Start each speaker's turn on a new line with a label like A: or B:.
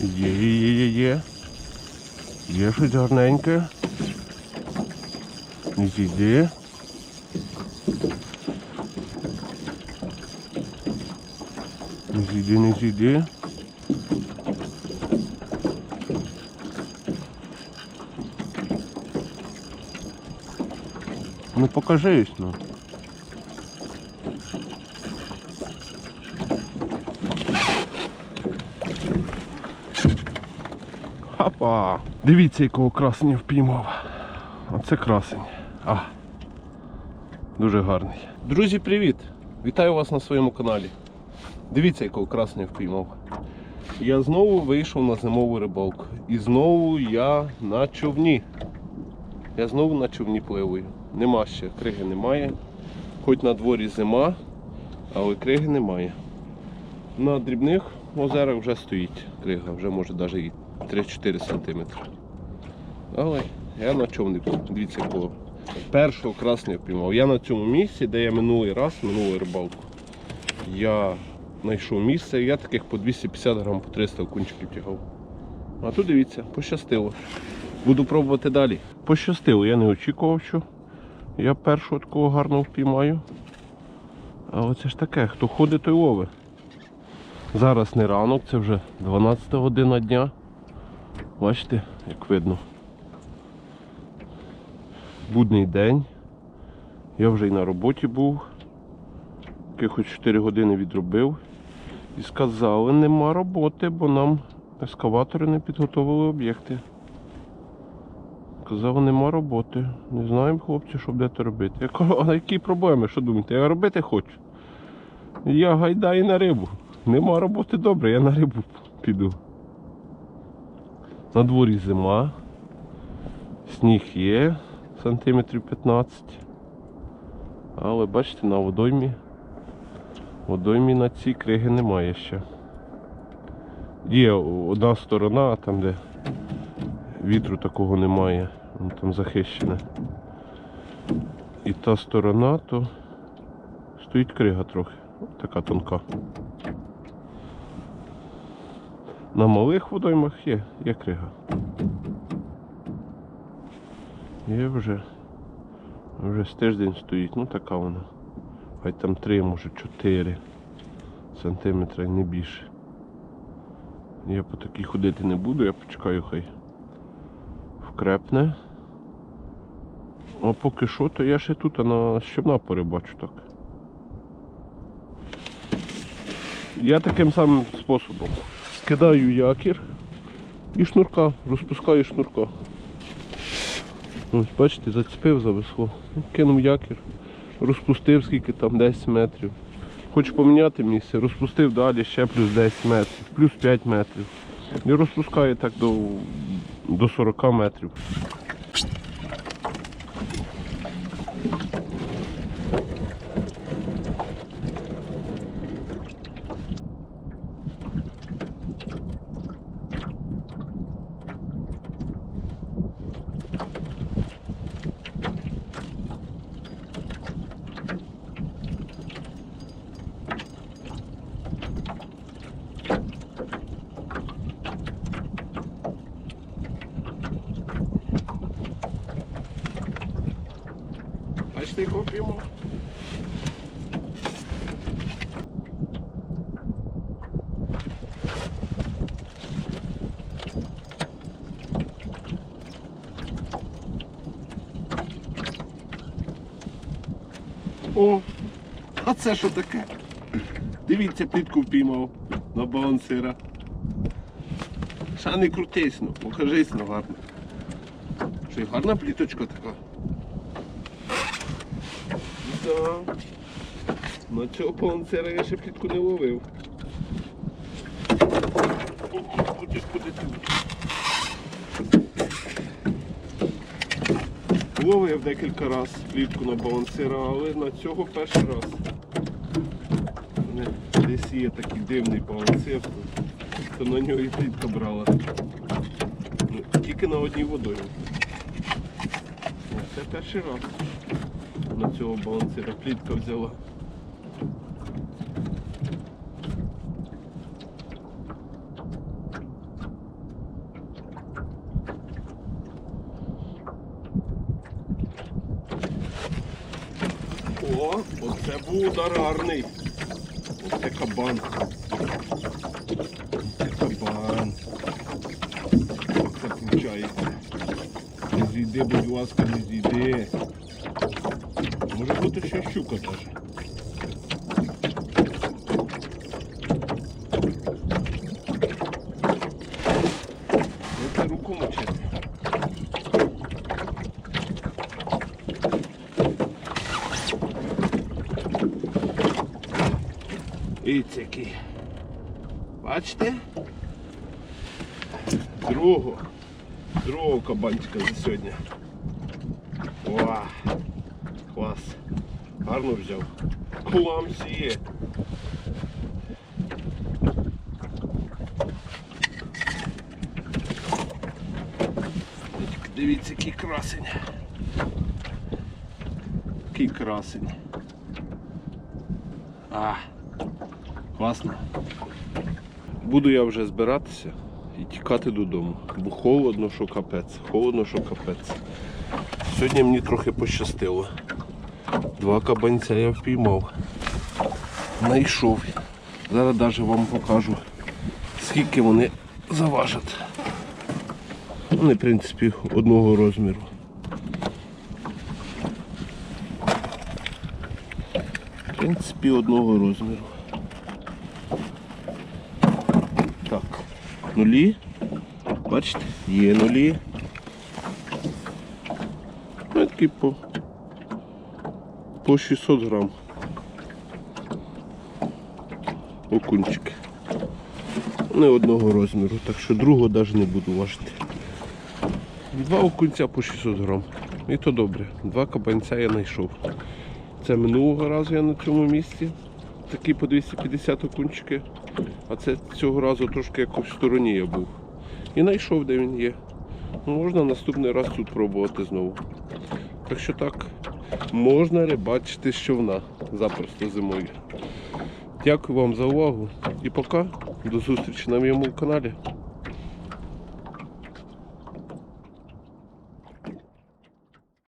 A: Є, є, є, є, є. Є щось гарненьке. Не зійди. Не зійди, не зійди. Ну покажись, ну. Дивіться, якого красення впіймав. Оце красень. А. Дуже гарний. Друзі, привіт! Вітаю вас на своєму каналі. Дивіться, якого красення впіймав. Я знову вийшов на зимову рибалку. І знову я на човні. Я знову на човні пливаю. Нема ще, криги немає. Хоч на дворі зима, але криги немає. На дрібних озерах вже стоїть крига, вже може навіть 3-4 см. Але я на човнику, дивіться якого. Першого красня впіймав. Я на цьому місці, де я минулий раз, минулу рибалку. Я знайшов місце, я таких по 250 грам, по 300 окунчиків тягав. А тут дивіться, пощастило. Буду пробувати далі. Пощастило, я не очікував, що я першого такого гарного впіймаю. А оце ж таке, хто ходить, той ловить. Зараз не ранок, це вже 12 година дня. Бачите, як видно. Будний день. Я вже і на роботі був. Якихось 4 години відробив. І сказали, нема роботи, бо нам ескаватори не підготовили об'єкти. Казали, нема роботи. Не знаємо, хлопці, що будете робити. Я кажу, а які проблеми? Що думаєте? Я робити хочу. Я гайдаю на рибу. Нема роботи добре, я на рибу піду. На дворі зима. Сніг є сантиметрів 15. Але бачите, на водоймі. Водоймі на цій криги немає ще. Є одна сторона, там де вітру такого немає, воно там захищене. І та сторона, то стоїть крига трохи, така тонка. На малих водоймах є, є крига. Є вже. Вже з тиждень стоїть, ну така вона. Хай там 3, може 4 сантиметра і не більше. Я по такій ходити не буду, я почекаю хай вкрепне. А поки що, то я ще тут на щебна порибачу так. Я таким самим способом скидаю якір і шнурка, розпускаю шнурка. Ось бачите, зацепив, зависло. Ну, Кинув якір, розпустив скільки там 10 метрів. Хочу поміняти місце, розпустив далі ще плюс 10 метрів, плюс 5 метрів. І розпускаю так до, до 40 метрів. Бачите, якого? О, а це що таке? Дивіться, плітку впіймав на балансира. Ша не крутись, ну, покажись, ну гарно. Що й гарна пліточка така. Да. На цього балансира я ще плітку не ловив. Куди, куди ти? Ловив декілька разів плітку на балансира, але на цього перший раз. Десь є такий дивний балансир, то, на нього і плітка брала. Ну, Тільки на одній водою. Це перший раз до цього балансира плітка взяла. О, оце був удар гарний. Оце кабан. Оце кабан. Оце включається. Не зійди, будь ласка, не зійди. Може бути ще щука теж. Руку мочити. І який. Бачите? Другого. Другого кабанчика за сьогодні. О, клас. Гарно взяв. Кламсіє. Дивіться, який красень. Який красень. А, класно. Буду я вже збиратися і тікати додому, бо холодно, що капець, холодно, що капець. Сьогодні мені трохи пощастило. Два кабанця я впіймав. Найшов. Зараз навіть вам покажу, скільки вони заважать. Вони, в принципі, одного розміру. В принципі, одного розміру. Так, нулі. Бачите, є нулі. Ну, такий по, по 600 грам. Окунчик. Не одного розміру, так що другого навіть не буду важити. Два окунця по 600 грам. І то добре. Два кабанця я знайшов. Це минулого разу я на цьому місці. Такі по 250 окунчики. А це цього разу трошки якось в стороні я був. І знайшов, де він є. Можна наступний раз тут пробувати знову. Так що так, можна рибачити з човна запросто зимою. Дякую вам за увагу і пока. До зустрічі на моєму каналі.